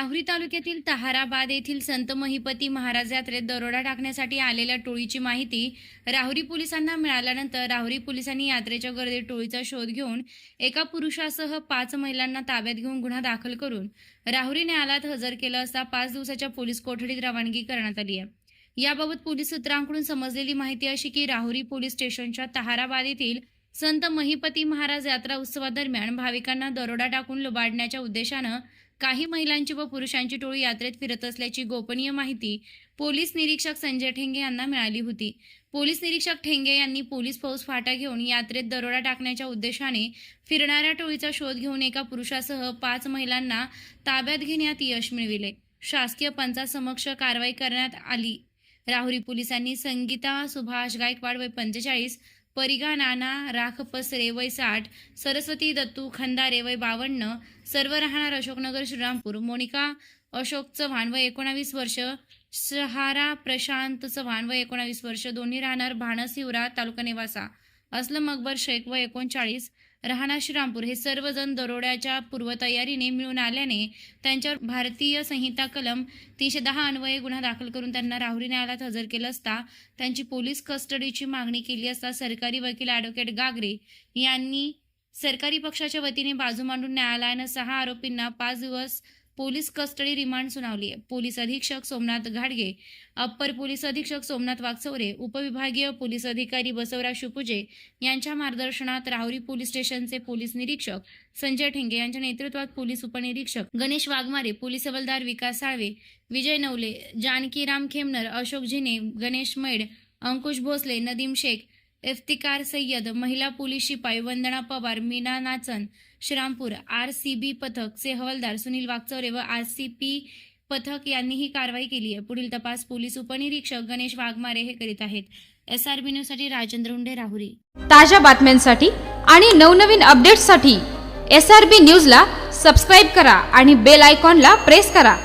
राहुरी तालुक्यातील तहाराबाद येथील संत महिपती महाराज यात्रेत दरोडा टाकण्यासाठी आलेल्या टोळीची माहिती राहुरी पोलिसांना मिळाल्यानंतर राहुरी पोलिसांनी यात्रेच्या गर्दीत टोळीचा शोध घेऊन एका पुरुषासह पाच महिलांना ताब्यात घेऊन गुन्हा दाखल करून राहुरी न्यायालयात हजर केलं असता पाच दिवसाच्या पोलीस कोठडीत रवानगी करण्यात आली आहे. याबाबत पोलीस सूत्रांकडून समजलेली माहिती अशी की राहुरी पोलीस स्टेशनच्या तहाराबाद येथील संत महिपती महाराज यात्रा उत्सवादरम्यान भाविकांना दरोडा टाकून लुबाडण्याच्या उद्देशानं काही महिलांची व पुरुषांची टोळी यात्रेत फिरत असल्याची गोपनीय माहिती पोलीस निरीक्षक संजय ठेंगे यांना मिळाली होती. पोलीस निरीक्षक ठेंगे यांनी पोलीस फौज फाटा घेऊन यात्रेत दरोडा टाकण्याच्या उद्देशाने फिरणाऱ्या टोळीचा शोध घेऊन एका पुरुषासह पाच महिलांना ताब्यात घेण्यात यश मिळविले. शासकीय पंचासमक्ष कारवाई करण्यात आली. राहुरी पोलिसांनी संगीता सुभाष गायकवाड वय पंचेचाळीस परिगा नाना राख पसरे वय साठ सरस्वती दत्तू खंदारे वय बावन्न सर्व राहणार अशोकनगर श्रीरामपूर. मोनिका अशोक चव्हाण व एकोणावीस वर्ष. सहारा प्रशांत चव्हाण व एकोणावीस वर्ष. दोन्ही राहणार भाणसिवरा तालुका निवासा. असलम अकबर शेख व एकोणचाळीस. राहणार श्रीरामपूर. हे सर्वजण दरोड्याच्या पूर्वतयारीने मिळून आल्याने त्यांच्यावर भारतीय संहिता कलम तीनशे दहा अन्वये गुन्हा दाखल करून त्यांना राहुरी न्यायालयात हजर केलं असता त्यांची पोलीस कस्टडीची मागणी केली असता सरकारी वकील ॲडव्होकेट गागरे यांनी सरकारी पक्षाच्या वतीने बाजू मांडून न्यायालयानं सहा आरोपींना पाच दिवस पोलीस कस्टडी रिमांड सुनावली आहे. पोलीस अधीक्षक सोमनाथ घाडगे अप्पर पोलीस अधीक्षक सोमनाथ वागचौरे उपविभागीय पोलीस अधिकारी बसवराज शिपुजे यांच्या मार्गदर्शनात राहुरी पोलीस स्टेशनचे पोलीस निरीक्षक संजय ठेंगे यांच्या नेतृत्वात पोलीस उपनिरीक्षक गणेश वाघमारे पोलीस हवालदार विकास साळवे विजय नवले जानकीराम खेमनर अशोक झिने गणेश मैड अंकुश भोसले नदीम शेख इफ्तिकार सय्यद महिला पोलीस शिपाई Vandana Pawar Meena Nachan Shrirampur R C B पथकचे हवालदार सुनील वागचौरे व आर सी पी पथक यांनी ही कारवाई केली आहे. पुढील तपास पोलीस उपनिरीक्षक गणेश वाघमारे हे करीत आहेत. एस आर बी न्यूजसाठी राजेंद्र उंडे राहुरी. ताज्या बातम्यांसाठी आणि नवनवीन अपडेट्ससाठी एस आर बी न्यूजला सबस्क्राईब करा आणि बेल आयकॉनला प्रेस करा.